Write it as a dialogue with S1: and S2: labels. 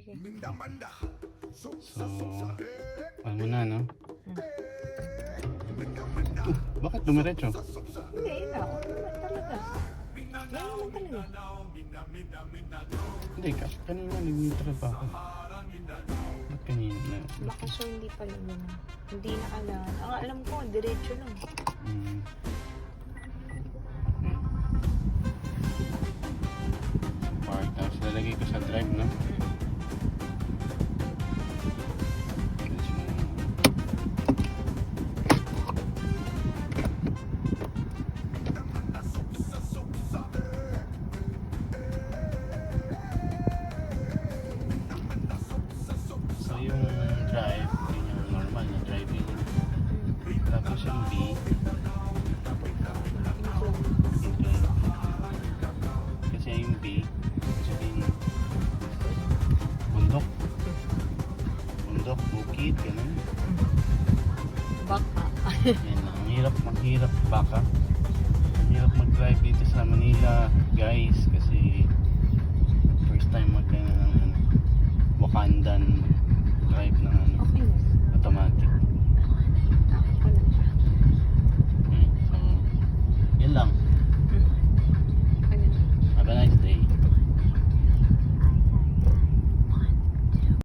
S1: sige.
S2: So, ano mo na, no? Uh, bakit dumiretso?
S1: Hindi. Ano naman talaga? Talaga.
S2: Hindi, ka, kanina nag-neutral pa ako. Ba't kanina na?
S1: Baka siya hindi pala yun. Hindi na alam. Ang alam ko, diretso lang.
S2: Mm. Park, tapos lalagay ko sa drive, no? So B, kasi yung B, sabihin bundok. Bundok, bukid, ganun.
S1: Baka.
S2: Yan. Ang hirap, maghirap baka. Ang hirap mag-drive dito sa Manila, guys, kasi first time mag ano, ng Wakandan